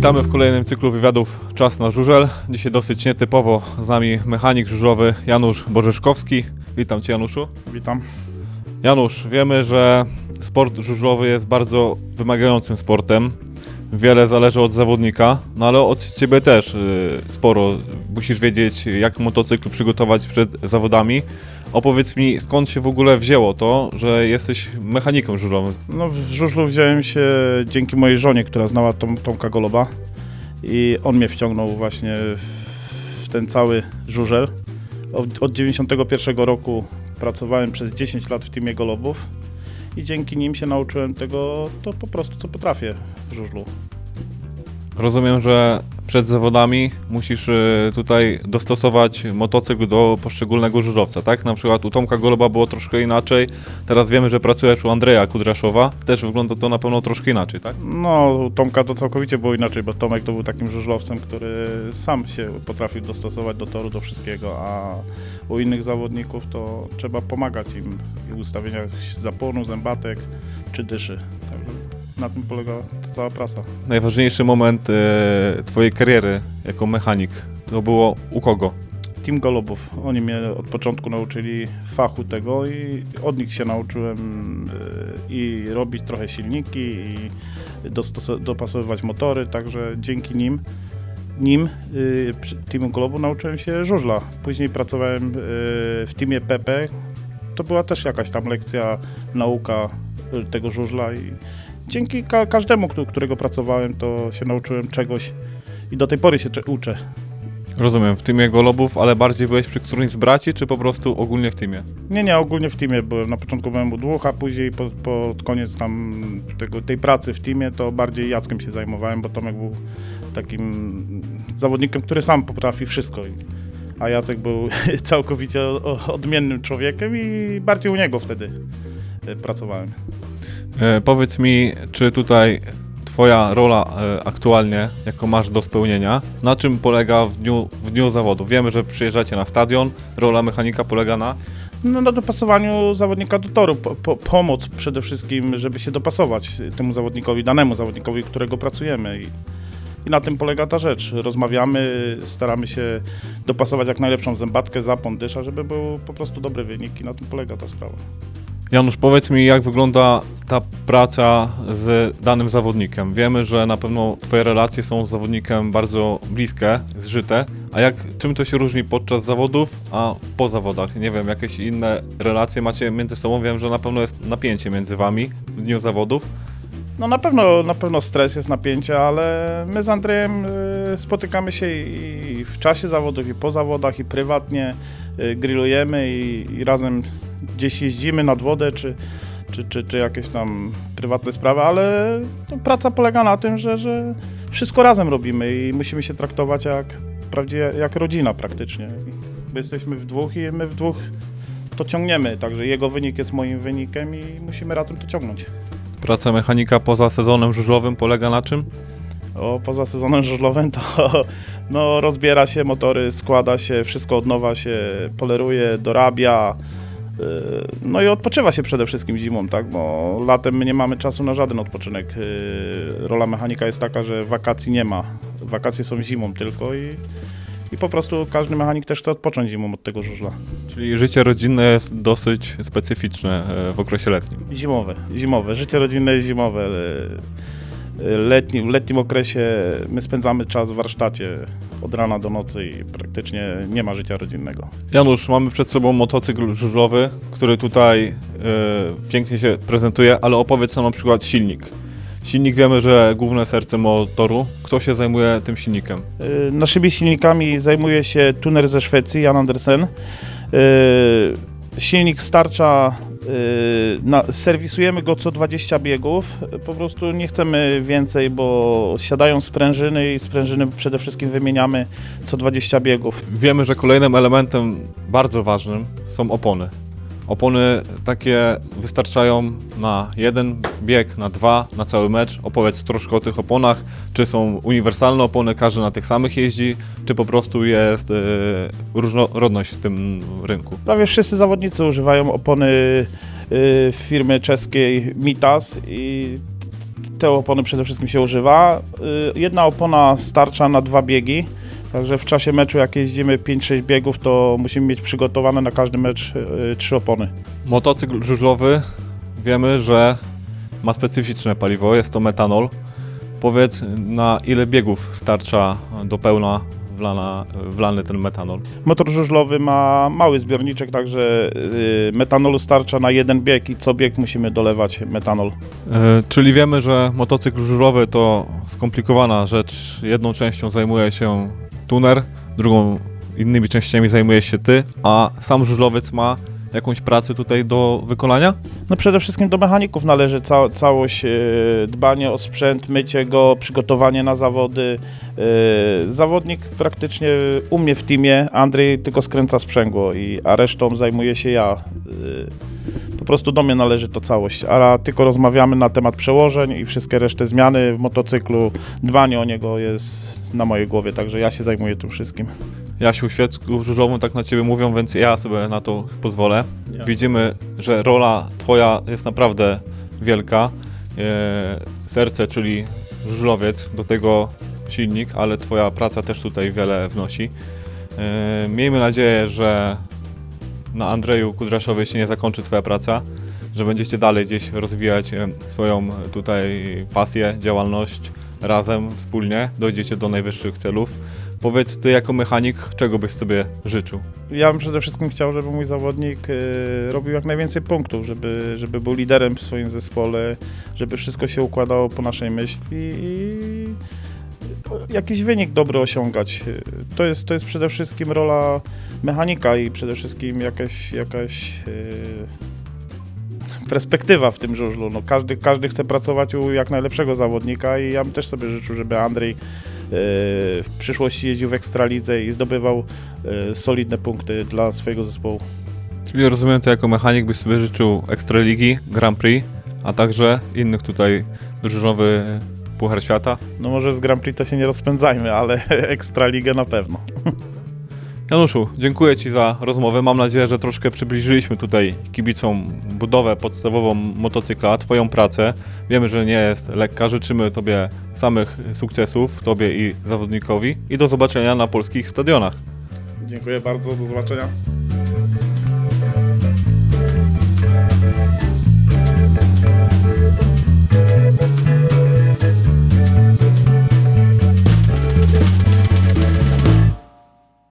Witamy w kolejnym cyklu wywiadów Czas na żużel. Dzisiaj dosyć nietypowo z nami mechanik żużlowy Janusz Borzeszkowski. Witam Cię Januszu. Witam. Janusz, wiemy, że sport żużlowy jest bardzo wymagającym sportem. Wiele zależy od zawodnika, no ale od Ciebie też y, sporo. Musisz wiedzieć, jak motocykl przygotować przed zawodami. Opowiedz mi, skąd się w ogóle wzięło to, że jesteś mechanikiem żużlowym? No, w żużlu wziąłem się dzięki mojej żonie, która znała Tom, Tomka Goloba i on mnie wciągnął właśnie w ten cały żużel. Od, od 91 roku pracowałem przez 10 lat w teamie Golobów i dzięki nim się nauczyłem tego, to po prostu co potrafię w żużlu. Rozumiem, że przed zawodami musisz y, tutaj dostosować motocykl do poszczególnego żużlowca, tak? Na przykład u Tomka Goloba było troszkę inaczej. Teraz wiemy, że pracujesz u Andrzeja Kudraszowa. Też wygląda to na pewno troszkę inaczej, tak? No, u Tomka to całkowicie było inaczej, bo Tomek to był takim żużlowcem, który sam się potrafił dostosować do toru, do wszystkiego, a u innych zawodników to trzeba pomagać im w ustawieniach zapłonu, zębatek czy dyszy. Na tym polega cała praca. Najważniejszy moment y, Twojej kariery jako mechanik to było u kogo? Team Golubów, oni mnie od początku nauczyli fachu tego i od nich się nauczyłem y, i robić trochę silniki i dopasowywać motory, także dzięki nim, nim y, przy Teamu Golobu nauczyłem się żużla. Później pracowałem y, w teamie PP, to była też jakaś tam lekcja, nauka tego żużla i dzięki ka- każdemu, któ- którego pracowałem, to się nauczyłem czegoś i do tej pory się uczę. Rozumiem, w teamie Golobów, ale bardziej byłeś przy którymś z braci, czy po prostu ogólnie w teamie? Nie, nie, ogólnie w teamie byłem. Na początku byłem u dwóch, a później pod, pod koniec tam tego, tej pracy w teamie to bardziej Jackiem się zajmowałem, bo Tomek był takim zawodnikiem, który sam potrafi wszystko. A Jacek był całkowicie odmiennym człowiekiem i bardziej u niego wtedy e, pracowałem. E, powiedz mi, czy tutaj Twoja rola e, aktualnie, jaką masz do spełnienia, na czym polega w dniu, w dniu zawodu? Wiemy, że przyjeżdżacie na stadion, rola mechanika polega na... No, na dopasowaniu zawodnika do toru. Po, po, pomoc przede wszystkim, żeby się dopasować temu zawodnikowi, danemu zawodnikowi, którego pracujemy. I, I na tym polega ta rzecz. Rozmawiamy, staramy się dopasować jak najlepszą zębatkę, zapon, dysza, żeby był po prostu dobry wynik i na tym polega ta sprawa. Janusz, powiedz mi, jak wygląda ta praca z danym zawodnikiem? Wiemy, że na pewno Twoje relacje są z zawodnikiem bardzo bliskie, zżyte, a jak, czym to się różni podczas zawodów, a po zawodach? Nie wiem, jakieś inne relacje macie między sobą? Wiem, że na pewno jest napięcie między Wami w dniu zawodów. No na pewno, na pewno stres jest napięcie, ale my z Andrzejem y, spotykamy się i w czasie zawodów, i po zawodach, i prywatnie y, grillujemy i, i razem gdzieś jeździmy nad wodę, czy, czy, czy, czy jakieś tam prywatne sprawy, ale praca polega na tym, że, że wszystko razem robimy i musimy się traktować jak, jak rodzina praktycznie. My jesteśmy w dwóch i my w dwóch to ciągniemy, także jego wynik jest moim wynikiem i musimy razem to ciągnąć. Praca mechanika poza sezonem żużlowym polega na czym? O, poza sezonem żużlowym to no, rozbiera się motory, składa się, wszystko od nowa się poleruje, dorabia. Yy, No i odpoczywa się przede wszystkim zimą, tak? Bo latem my nie mamy czasu na żaden odpoczynek. Yy, Rola mechanika jest taka, że wakacji nie ma. Wakacje są zimą tylko i, i po prostu każdy mechanik też chce odpocząć zimą od tego żużla. Czyli życie rodzinne jest dosyć specyficzne e, w okresie letnim. Zimowe, zimowe. Życie rodzinne jest zimowe. Letni, w letnim okresie my spędzamy czas w warsztacie od rana do nocy i praktycznie nie ma życia rodzinnego. Janusz, mamy przed sobą motocykl żużlowy, który tutaj e, pięknie się prezentuje, ale opowiedz nam na przykład silnik. Silnik wiemy, że główne serce motoru. Kto się zajmuje tym silnikiem? Yy, Naszymi silnikami zajmuje się tuner ze Szwecji, Jan Andersen. Yy, Silnik starcza, na, serwisujemy go co 20 biegów. Po prostu nie chcemy więcej, bo siadają sprężyny i sprężyny przede wszystkim wymieniamy co 20 biegów. Wiemy, że kolejnym elementem bardzo ważnym są opony. Opony takie wystarczają na jeden bieg, na dwa, na cały mecz. Opowiedz troszkę o tych oponach. Czy są uniwersalne opony, każdy na tych samych jeździ, czy po prostu jest e, różnorodność w tym rynku? Prawie wszyscy zawodnicy używają opony y, firmy czeskiej Mitas i te opony przede wszystkim się używa. Y, Jedna opona starcza na dwa biegi, także w czasie meczu jak jeździmy 5-6 biegów, to musimy mieć przygotowane na każdy mecz y, trzy opony. Motocykl żużlowy wiemy, że ma specyficzne paliwo, jest to metanol. Powiedz, na ile biegów starcza do pełna wlana, wlany ten metanol? Motor żużlowy ma mały zbiorniczek, także y, metanolu starcza na jeden bieg i co bieg musimy dolewać metanol. E, czyli wiemy, że motocykl żużlowy to skomplikowana rzecz. Jedną częścią zajmuje się tuner, drugą innymi częściami zajmuje się ty, a sam żużlowiec ma jakąś pracę tutaj do wykonania? No przede wszystkim do mechaników należy ca całość, e, dbanie o sprzęt, mycie go, przygotowanie na zawody. E, zawodnik praktycznie u mnie w teamie, Andrzej tylko skręca sprzęgło, i, a resztą zajmuję się ja. E, po prostu do mnie należy to całość, a tylko rozmawiamy na temat przełożeń i wszystkie reszty zmiany w motocyklu, dbanie o niego jest na mojej głowie, także ja się zajmuję tym wszystkim. Jasiu, w świecku żużlowym tak na ciebie mówią, więc ja sobie na to pozwolę. Ja. Widzimy, że rola twoja jest naprawdę wielka. E, serce, czyli żużlowiec, do tego silnik, ale twoja praca też tutaj wiele wnosi. E, miejmy nadzieję, że na Andrzeju Kudraszowie się nie zakończy twoja praca, że będziecie dalej gdzieś rozwijać e, swoją tutaj pasję, działalność razem, wspólnie, dojdziecie do najwyższych celów. Powiedz ty jako mechanik, czego byś sobie życzył? Ja bym przede wszystkim chciał, żeby mój zawodnik y, robił jak najwięcej punktów, żeby, żeby był liderem w swoim zespole, żeby wszystko się układało po naszej myśli i jakiś wynik dobry osiągać. To jest, to jest przede wszystkim rola mechanika i przede wszystkim jakaś, jakaś y, perspektywa w tym żużlu. No, każdy, każdy chce pracować u jak najlepszego zawodnika i ja bym też sobie życzył, żeby Andrzej y, w przyszłości jeździł w Ekstralidze i zdobywał y, solidne punkty dla swojego zespołu. Czyli rozumiem to jako mechanik byś sobie życzył Ekstraligi, Grand Prix, a także innych tutaj drużynowy Puchar Świata. No może z Grand Prix to się nie rozpędzajmy, ale Ekstraligę na pewno. Januszu, dziękuję Ci za rozmowę. Mam nadzieję, że troszkę przybliżyliśmy tutaj kibicom budowę podstawową motocykla, Twoją pracę. Wiemy, że nie jest lekka. Życzymy Tobie samych sukcesów, Tobie i zawodnikowi i do zobaczenia na polskich stadionach. Dziękuję bardzo, do zobaczenia.